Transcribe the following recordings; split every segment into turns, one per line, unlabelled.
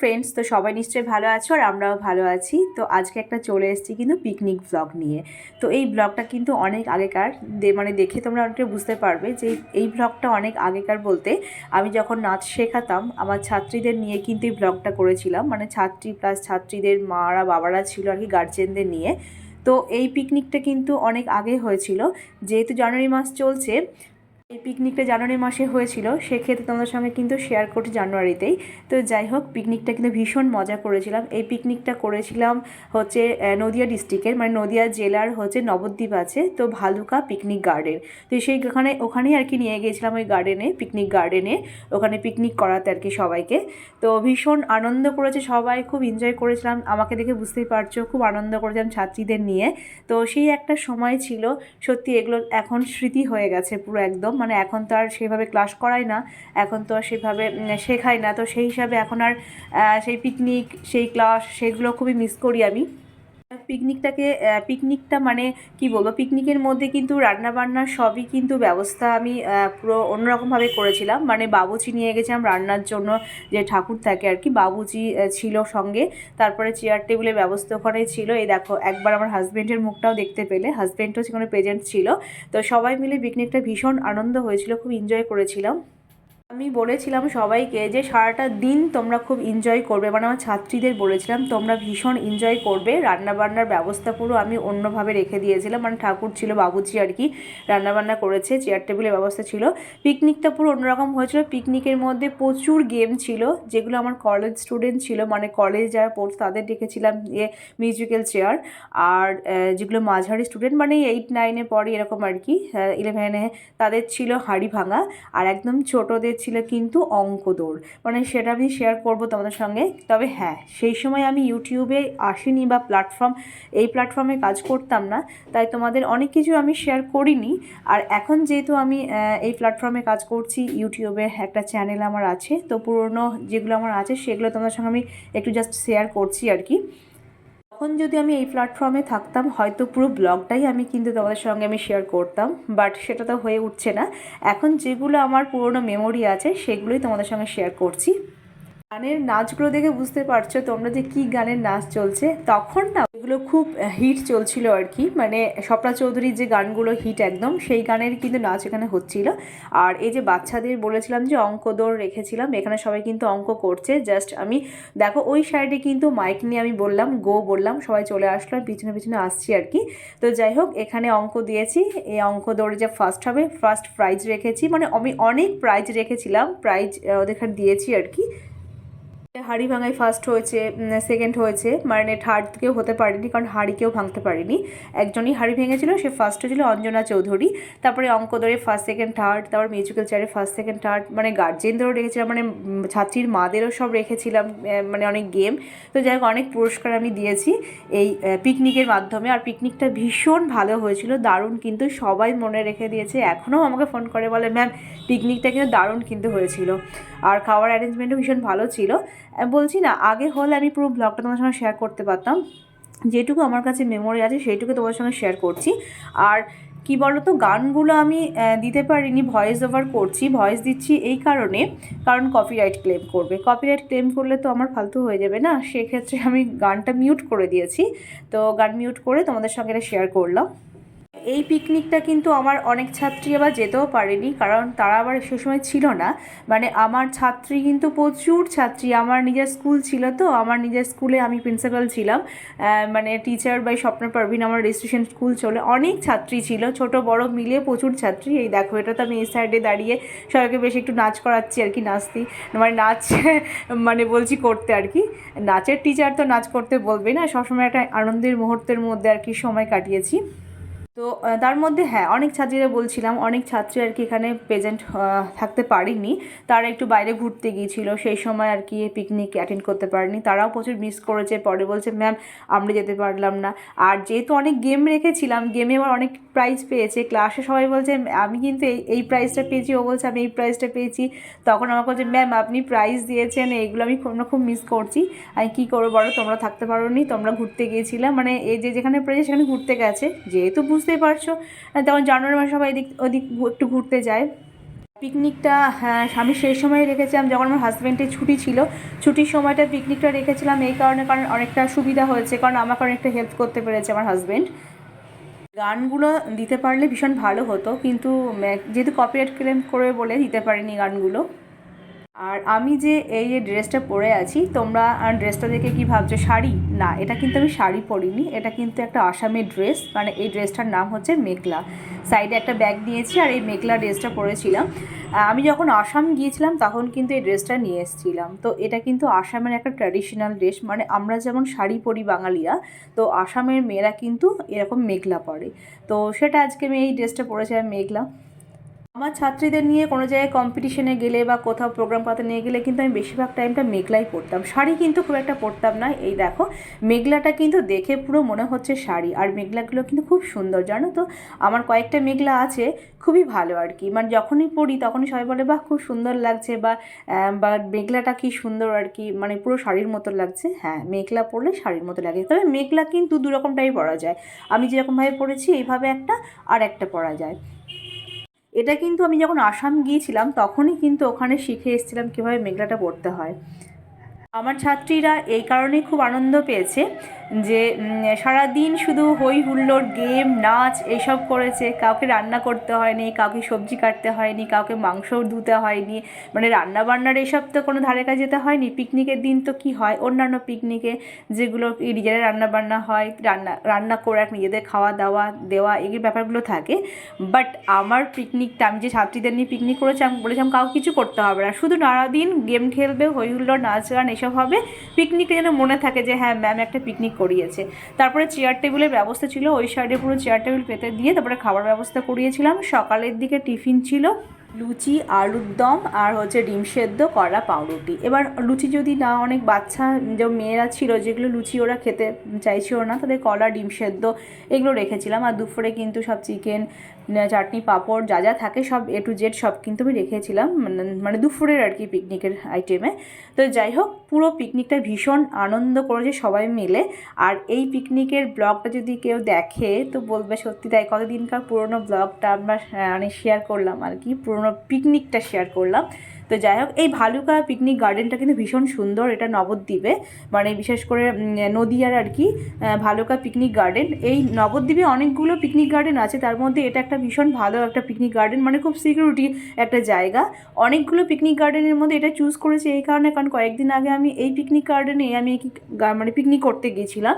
Friends তো সবাই নিশ্চয়ই ভালো আছো আর আমরাও ভালো আছি। তো আজকে একটা চলে এসেছি কিন্তু পিকনিক ব্লগ নিয়ে। তো এই ব্লগটা কিন্তু অনেক আগেকার মানে দেখে তোমরা অনেকটা বুঝতে পারবে যে এই ব্লগটা অনেক আগেকার বলতে আমি যখন নাচ শেখাতাম, আমার ছাত্রীদের নিয়ে কিন্তু এই ব্লগটা করেছিলাম। মানে ছাত্রী প্লাস ছাত্রীদের মারা বাবারা ছিল আর কি গার্জেনদের নিয়ে। তো এই পিকনিকটা কিন্তু অনেক আগে হয়েছিল। যেহেতু জানুয়ারি মাস চলছে এই পিকনিকটা জানুয়ারি মাসে হয়েছিল, সেক্ষেত্রে তোমাদের সঙ্গে কিন্তু শেয়ার করছি জানুয়ারিতেই। তো যাই হোক পিকনিকটা কিন্তু ভীষণ মজা করেছিলাম। এই পিকনিকটা করেছিলাম হচ্ছে নদিয়া ডিস্ট্রিক্টের মানে নদিয়া জেলার হচ্ছে নবদ্বীপ আছে, তো ভালুকা পিকনিক গার্ডেন তো সেই ওখানে, ওখানেই আর কি নিয়ে গিয়েছিলাম ওই গার্ডেনে পিকনিক গার্ডেনে ওখানে পিকনিক করাতে আর কি সবাইকে। তো ভীষণ আনন্দ করেছে সবাই, খুব এনজয় করেছিলাম। আমাকে দেখে বুঝতেই পারছ, খুব আনন্দ করেছিলাম ছাত্রীদের নিয়ে। তো সেই একটা সময় ছিল, সত্যি এগুলো এখন স্মৃতি হয়ে গেছে পুরো একদম। মানে এখন তো আর সেইভাবে ক্লাস করাই না, এখন তো আর সেভাবে শেখায় না। তো সেই হিসাবে এখন আর সেই পিকনিক সেই ক্লাস সেগুলো খুবই মিস করি আমি। পিকনিকটাকে পিকনিকটা মানে কি বলব, পিকনিকের মধ্যে কিন্তু রান্না বান্নার সবই কিন্তু ব্যবস্থা আমি পুরো অন্যরকমভাবে করেছিলাম। মানে বাবুচি নিয়ে গেছিলাম রান্নার জন্য, যে ঠাকুর থাকে আর কি, বাবুচি ছিল সঙ্গে। তারপরে চেয়ার টেবিলের ব্যবস্থা ওখানে ছিল। এই দেখো, একবার আমার হাজব্যান্ডের মুখটাও দেখতে পেলে। হাজব্যান্ডও সেখানে প্রেজেন্ট ছিল। তো সবাই মিলে পিকনিকটা ভীষণ আনন্দ হয়েছিল, খুব এনজয় করেছিলাম। আমি বলেছিলাম সবাইকে যে সারাটা দিন তোমরা খুব এনজয় করবে। মানে আমার ছাত্রীদের বলেছিলাম, তোমরা ভীষণ এনজয় করবে। রান্নাবান্নার ব্যবস্থা পুরো আমি অন্যভাবে রেখে দিয়েছিলাম। মানে ঠাকুর ছিল বাবুজি আর কি, রান্নাবান্না করেছে চেয়ার টেবিলের ব্যবস্থা ছিল। পিকনিকটা পুরো অন্যরকম হয়েছিল। পিকনিকের মধ্যে প্রচুর গেম ছিল, যেগুলো আমার কলেজ স্টুডেন্ট ছিল। মানে কলেজ যারা পড়তো তাদের ডেকেছিলাম ইয়ে মিউজিক্যাল চেয়ার আর যেগুলো মাঝারি স্টুডেন্ট মানে এইট নাইনে পড়ে এরকম আর কি ইলেভেনে তাদের ছিল হাড়ি ভাঙা। আর একদম ছোটদের ছিল কিন্তু অঙ্ক দৌড় মানে সেটা আমি শেয়ার করব তোমাদের সঙ্গে। তবে হ্যাঁ সেই সময় আমি ইউটিউবে আসিনি বা প্ল্যাটফর্ম এই প্ল্যাটফর্মে কাজ করতাম না। তাই তোমাদের অনেক কিছু আমি শেয়ার করিনি। আর এখন যেহেতু আমি এই প্ল্যাটফর্মে কাজ করছি ইউটিউবে একটা চ্যানেল আমার আছে, তো পুরনো যেগুলো আমার আছে, সেগুলো তোমাদের সঙ্গে আমি একটু জাস্ট শেয়ার করছি আর কি। তখন যদি আমি এই প্ল্যাটফর্মে থাকতাম, হয়তো পুরো ব্লগটাই আমি কিন্তু তোমাদের সঙ্গে আমি শেয়ার করতাম বাট সেটা তো হয়ে উঠছে না। এখন যেগুলো আমার পুরনো মেমোরি আছে, সেগুলোই তোমাদের সঙ্গে শেয়ার করছি। গানের নাচগুলো দেখে বুঝতে পারছ তোমরা যে কি গানের নাচ চলছে। তখন না এগুলো খুব হিট চলছিল আর কি। মানে স্বপ্না চৌধুরীর যে গানগুলো হিট একদম, সেই গানের কিন্তু নাচ এখানে হচ্ছিল। আর এই যে বাচ্চাদের বলেছিলাম যে অঙ্ক দৌড় রেখেছিলাম, এখানে সবাই কিন্তু অঙ্ক করছে। জাস্ট আমি, দেখো ওই সাইডে কিন্তু মাইক নিয়ে আমি বললাম গো বললাম, সবাই চলে আসলো আর পিছনে পিছনে আসছি আর কি। তো যাই হোক, এখানে অঙ্ক দিয়েছি। এই অঙ্ক দৌড়ে যে ফার্স্ট হবে ফার্স্ট প্রাইজ রেখেছি। মানে আমি অনেক প্রাইজ রেখেছিলাম প্রাইজ ওদের দিয়েছি আর কি। হাড়ি ভাঙায় ফার্স্ট হয়েছে সেকেন্ড হয়েছে মানে থার্ড কেউ হতে পারেনি, কারণ হাড়ি কেউ ভাঙতে পারেনি। একজনই হাড়ি ভেঙেছিল, সে ফার্স্ট হয়েছিল অঞ্জনা চৌধুরী। তারপরে অঙ্ক দৌড়ে ফার্স্ট সেকেন্ড থার্ড তারপর মিউজিক্যাল চেয়ারে ফার্স্ট সেকেন্ড থার্ড মানে গার্জেনদেরও রেখেছিলাম মানে ছাত্রীর মাদেরও সব রেখেছিলাম মানে অনেক গেম তো যাই হোক, অনেক পুরস্কার আমি দিয়েছি এই পিকনিকের মাধ্যমে। আর পিকনিকটা ভীষণ ভালো হয়েছিল, দারুণ কিন্তু সবাই মনে রেখে দিয়েছে, এখনও আমাকে ফোন করে বলে ম্যাম পিকনিকটা কিন্তু দারুণ কিন্তু হয়েছিল। আর খাওয়ার অ্যারেঞ্জমেন্টও ভীষণ ভালো ছিল। বলছি না, আগে হলে আমি পুরো ব্লগটা তোমার সঙ্গে শেয়ার করতে পারতাম। যেটুকু আমার কাছে মেমোরি আছে, সেইটুকু তোমার সঙ্গে শেয়ার করছি। আর কি বলতো, গানগুলো আমি দিতে পারিনি ভয়েস ওভার করছি ভয়েস দিচ্ছি এই কারণে, কারণ কপিরাইট ক্লেম করবে। কপিরাইট ক্লেম করলে তো আমার ফালতু হয়ে যাবে না, সেক্ষেত্রে আমি গানটা মিউট করে দিয়েছি। তো গান মিউট করে তোমাদের সঙ্গে এটা শেয়ার করলাম। এই পিকনিকটা কিন্তু আমার অনেক ছাত্রী আবার যেতেও পারেনি, কারণ তারা আবার সে সময় ছিল না। মানে আমার ছাত্রী কিন্তু প্রচুর ছাত্রী, আমার নিজের স্কুল ছিল তো, আমার নিজের স্কুলে আমি প্রিন্সিপাল ছিলাম। মানে টিচার বাই স্বপ্ন পারভিন আমার রেজিস্ট্রেশন স্কুল চলে। অনেক ছাত্রী ছিল, ছোট বড় মিলিয়ে প্রচুর ছাত্রী। এই দেখো, এটা তো আমি এই সাইডে দাঁড়িয়ে সবাইকে বেশ একটু নাচ করাচ্ছি আর কি নাচতি মানে নাচ মানে বলছি করতে আর কি। নাচের টিচার তো নাচ করতে বলবে না, সবসময় একটা আনন্দের মুহূর্তের মধ্যে আর কি সময় কাটিয়েছি। তো তার মধ্যে হ্যাঁ অনেক ছাত্রীরা বলছিলাম, অনেক ছাত্রী আর কি এখানে প্রেজেন্ট থাকতে পারেনি। তারা একটু বাইরে ঘুরতে গিয়েছিল, সেই সময় আর কি পিকনিক অ্যাটেন্ড করতে পারেনি। তারাও প্রচুর মিস করেছে, পরে বলছে ম্যাম আমরা যেতে পারলাম না। আর যেহেতু অনেক গেম রেখেছিলাম গেমে আবার অনেক প্রাইজ পেয়েছে। ক্লাসে সবাই বলছে, আমি কিন্তু এই এই প্রাইজটা পেয়েছি। ও বলছে, আমি এই প্রাইজটা পেয়েছি। তখন আমাকে বলছে ম্যাম আপনি প্রাইজ দিয়েছেন এইগুলো আমি খুব মিস করছি। আমি কী করব বলো, তোমরা থাকতে পারো নি তোমরা ঘুরতে গিয়েছিলাম মানে এই যে যেখানে প্রাইজ সেখানে ঘুরতে গেছে। যেহেতু বুঝতেই পারছ। তখন জানুয়ারি মাসে সবাই এদিক, ওদিক একটু ঘুরতে যায়। পিকনিকটা হ্যাঁ আমি সেই সময় রেখেছিলাম যখন আমার হাজব্যান্ডের ছুটি ছিল। ছুটির সময়টা পিকনিকটা রেখেছিলাম এই কারণে কারণ অনেকটা সুবিধা হয়েছে, কারণ আমাকে অনেকটা হেল্প করতে পেরেছে আমার হাজব্যান্ড গানগুলো দিতে পারলে ভীষণ ভালো হতো, কিন্তু যেহেতু কপিরাইট ক্লেম করে বলে দিতে পারিনি গানগুলো। আর আমি যে এই যে ড্রেসটা পরে আছি, তোমরা ড্রেসটা দেখে কি ভাবছ? শাড়ি? না, এটা কিন্তু আমি শাড়ি পরিনি, এটা কিন্তু একটা আসামের ড্রেস মানে এই ড্রেসটার নাম হচ্ছে মেঘলা সাইডে একটা ব্যাগ নিয়েছি আর এই মেঘলা ড্রেসটা পরেছিলাম। আমি যখন আসাম গিয়েছিলাম, তখন কিন্তু এই ড্রেসটা নিয়ে এসেছিলাম। তো এটা কিন্তু আসামের একটা ট্র্যাডিশনাল ড্রেস মানে আমরা যেমন শাড়ি পরি বাঙালিরা, তো আসামের মেয়েরা কিন্তু এরকম মেঘলা পরে। তো সেটা আজকে আমি এই ড্রেসটা পরেছিলাম মেঘলা আমার ছাত্রীদের নিয়ে কোনো জায়গায় কম্পিটিশনে গেলে বা কোথাও প্রোগ্রাম করাতে নিয়ে গেলে কিন্তু আমি বেশিরভাগ টাইমটা মেঘলাই পরতাম শাড়ি কিন্তু খুব একটা পরতাম না। এই দেখো, মেঘলাটা কিন্তু দেখে পুরো মনে হচ্ছে শাড়ি। আর মেঘলাগুলো কিন্তু খুব সুন্দর, জানো তো? আমার কয়েকটা মেঘলা আছে, খুবই ভালো আর কি। মানে যখনই পরি তখনই সবাই বলে, বাহ, খুব সুন্দর লাগছে বা বা মেঘলাটা কি সুন্দর আর কি। মানে পুরো শাড়ির মতো লাগছে। হ্যাঁ মেঘলা পরলে শাড়ির মতো লাগে। তবে মেঘলা কিন্তু দু রকমটাই পরা যায়। আমি যেরকমভাবে পরেছি, এইভাবে একটা আর একটা পরা যায়। এটা কিন্তু আমি যখন আসাম গিয়েছিলাম, তখনই কিন্তু ওখানে শিখে এসেছিলাম কীভাবে মেঘলাটা পড়তে হয়। আমার ছাত্রীরা এই কারণেই খুব আনন্দ পেয়েছে। যে সারাদিন শুধু হই হুল্লোড় গেম, নাচ এইসব করেছে। কাউকে রান্না করতে হয়নি, কাউকে সবজি কাটতে হয়নি, কাউকে মাংস ধুতে হয়নি। মানে রান্না বান্নার এইসব তো কোনো ধারে কাছে যেতে হয়নি। পিকনিকের দিন তো কি হয়? অন্যান্য পিকনিকে যেগুলো নিজেরা রান্না বান্না হয়, রান্না রান্না করে নিজেদের খাওয়া দাওয়া, দেওয়া, এই ব্যাপারগুলো থাকে। বাট আমার পিকনিকটা, আমি যে ছাত্রীদের নিয়ে পিকনিক করেছি, আমি বলেছিলাম, কাউকে কিছু করতে হবে না। শুধু সারাদিন গেম খেলবে হই হুল্লোড়, নাচ, গান, এসব হবে। পিকনিকটা যেন মনে থাকে যে হ্যাঁ ম্যাম একটা পিকনিক করিয়েছে। তারপরে চেয়ার টেবিলের ব্যবস্থা ছিল, ওই সাইডে পুরো চেয়ার টেবিল পেতে দিয়ে তারপরে খাবার ব্যবস্থা করিয়েছিলাম। সকালের দিকে টিফিন ছিল লুচি, আলুর দম আর হচ্ছে ডিম সেদ্ধ কড়া পাউরুটি। এবার লুচি যদি না, অনেক বাচ্চা, যে মেয়েরা ছিল, যেগুলো লুচি ওরা খেতে চাইছিল না, তাদের কলা, ডিম সেদ্ধ এগুলো রেখেছিলাম। আর দুপুরে কিন্তু সব চিকেন চাটনি, পাঁপড় যা যা থাকে সব এ টু জেড সব কিন্তু আমি রেখেছিলাম। মানে মানে দুপুরের আর কি পিকনিকের আইটেমে তো যাই হোক, পুরো পিকনিকটা ভীষণ আনন্দ করেছে সবাই মিলে। আর এই পিকনিকের ব্লগটা যদি কেউ দেখে, তো বলবে সত্যি তাই, কতদিনকার পুরোনো ব্লগটা আমরা মানে শেয়ার করলাম আর কি। পুরোনো পিকনিকটা শেয়ার করলাম। তো যাই হোক, এই ভালুকা পিকনিক গার্ডেনটা কিন্তু ভীষণ সুন্দর। এটা নবদ্বীপে। মানে বিশেষ করে নদিয়ার আর কি ভালুকা পিকনিক গার্ডেন এই নবদ্বীপে অনেকগুলো পিকনিক গার্ডেন আছে। তার মধ্যে এটা একটা ভীষণ ভালো একটা পিকনিক গার্ডেন মানে খুব সিকিউরিটি একটা জায়গা। অনেকগুলো পিকনিক গার্ডেনের মধ্যে এটা চুজ করেছি এই কারণে, কারণ কয়েকদিন আগে আমি এই পিকনিক গার্ডেনে আমি মানে পিকনিক করতে গিয়েছিলাম।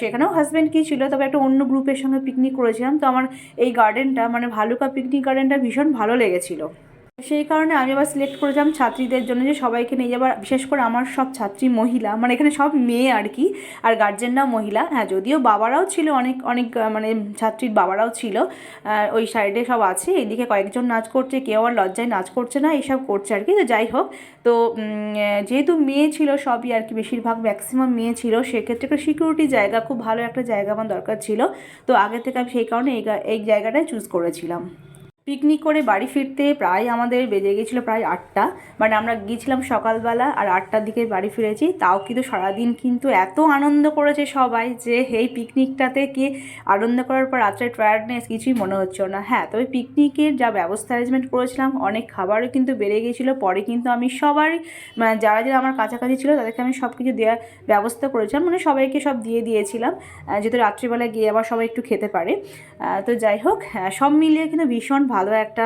সেখানেও হাজব্যান্ড কি ছিল, তবে একটা অন্য গ্রুপের সঙ্গে পিকনিক করেছিলাম। তো আমার এই গার্ডেনটা মানে ভালুকা পিকনিক গার্ডেনটা ভীষণ ভালো লেগেছিলো। সেই কারণে আমি আবার সিলেক্ট করেছিলাম ছাত্রীদের জন্য যে সবাইকে নিয়ে যাবার, বিশেষ করে আমার সব ছাত্রী মহিলা মানে এখানে সব মেয়ে আর কি, আর গার্জেনরাও মহিলা। হ্যাঁ যদিও বাবারাও ছিল অনেক অনেক মানে ছাত্রীর বাবারাও ছিল ওই সাইডে সব আছে। এদিকে কয়েকজন নাচ করছে, কেউ আর লজ্জায় নাচ করছে না, এইসব করছে আর কি। তো যাই হোক, তো যেহেতু মেয়ে ছিল সবই আর কি, বেশিরভাগ ম্যাক্সিমাম মেয়ে ছিল, সেক্ষেত্রে একটা সিকিউরিটি জায়গা, খুব ভালো একটা জায়গা আমার দরকার ছিল। তো আগে থেকে আমি সেই কারণে এই জায়গাটায় চুজ করেছিলাম। পিকনিক করে বাড়ি ফিরতে প্রায় আমাদের বেজে গিয়েছিল প্রায় আটটা। মানে আমরা গিয়েছিলাম সকালবেলা আর আটটার দিকে বাড়ি ফিরেছি। তাও কিন্তু সারাদিন কিন্তু এত আনন্দ করেছে সবাই যে এই পিকনিকটাতে কি আনন্দ করার পর রাত্রে টায়ার্ডনেস কিছুই মনে হচ্ছিল না। হ্যাঁ তবে পিকনিকের যা ব্যবস্থা অ্যারেঞ্জমেন্ট করেছিলাম অনেক খাবারও কিন্তু বেড়ে গিয়েছিল পরে কিন্তু আমি সবারই মানে যারা যারা আমার কাছাকাছি ছিল তাদেরকে আমি সব কিছু দেওয়ার ব্যবস্থা করেছিলাম। মানে সবাইকে সব দিয়ে দিয়েছিলাম যেহেতু রাত্রিবেলা গিয়ে আবার সবাই একটু খেতে পারে। তো যাই হোক হ্যাঁ, সব মিলিয়ে কিন্তু ভীষণ ভালো একটা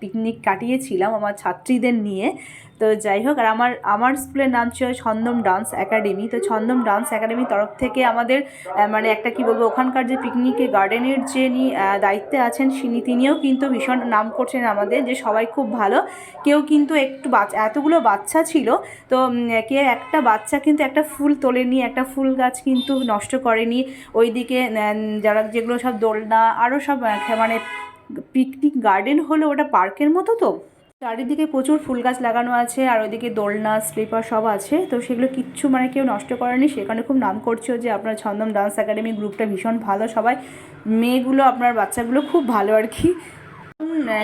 পিকনিক কাটিয়েছিলাম আমার ছাত্রীদের নিয়ে। তো যাই হোক, আর আমার আমার স্কুলের নাম ছিল ছন্দম ডান্স একাডেমি তো ছন্দম ডান্স একাডেমির তরফ থেকে আমাদের মানে একটা কি বলব, ওখানকার যে পিকনিকে গার্ডেনের যে দায়িত্বে আছেন তিনি তিনিও কিন্তু ভীষণ নাম করছেন আমাদের যে সবাই খুব ভালো। কেউ কিন্তু একটু বাচ্চা এতগুলো বাচ্চা ছিল, তো কে একটা বাচ্চা কিন্তু একটা ফুল তোলেনি, একটা ফুল গাছ কিন্তু নষ্ট করেনি। ওইদিকে যারা যেগুলো সব দোলনা আরও সব মানে পিকনিক গার্ডেন হলো ওটা পার্কের মতো তো? চারিদিকে প্রচুর ফুল গাছ লাগানো আছে, আর ওইদিকে দোলনা স্লিপার সব আছে। তো সেগুলো কিচ্ছু মানে কেউ নষ্ট করেনি। সেখানে খুব নাম করছে যে আপনার ছন্দম ডান্স একাডেমি গ্রুপটা ভীষণ ভালো। সবাই মেয়েগুলো, আপনার বাচ্চাগুলো খুব ভালো আর কি।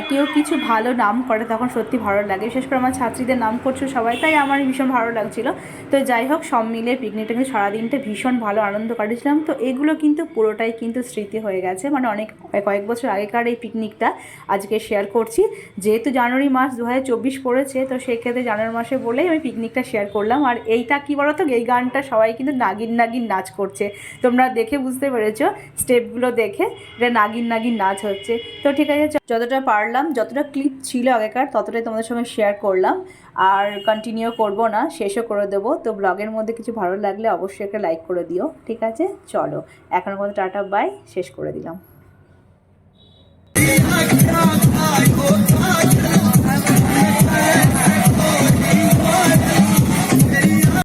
কেউ কিছু ভালো নাম করে তখন সত্যি ভালো লাগে। বিশেষ করে আমার ছাত্রীদের নাম করছ সবাই, তাই আমার ভীষণ ভালো লাগছিল। তো যাই হোক, সব মিলে পিকনিকটা কিন্তু সারাদিনটা ভীষণ ভালো আনন্দ কাটিয়েছিলাম। তো এগুলো কিন্তু পুরোটাই কিন্তু স্মৃতি হয়ে গেছে। মানে অনেক, কয়েক বছর আগেকার এই পিকনিকটা আজকে শেয়ার করছি। যেহেতু জানুয়ারি মাস দু চব্বিশ পড়েছে, তো সেক্ষেত্রে জানুয়ারি মাসে বলেই আমি পিকনিকটা শেয়ার করলাম। আর এইটা কী বলো তো এই গানটা সবাই কিন্তু নাগিন নাগিন নাচ করছে। তোমরা দেখে বুঝতে পেরেছ স্টেপগুলো দেখে এটা নাগিন নাগিন নাচ হচ্ছে। তো ঠিক আছে, চ- যতটা পারলাম যতটা ক্লিপ ছিল আগেকার ততটাই তোমাদের সঙ্গে শেয়ার করলাম আর কন্টিনিউ করব না শেষও করে দেবো তো ব্লগের মধ্যে কিছু ভালো লাগলে অবশ্যই একটা লাইক করে দিও ঠিক আছে চলো এখনও পর্যন্ত টাটা বাই শেষ করে দিলাম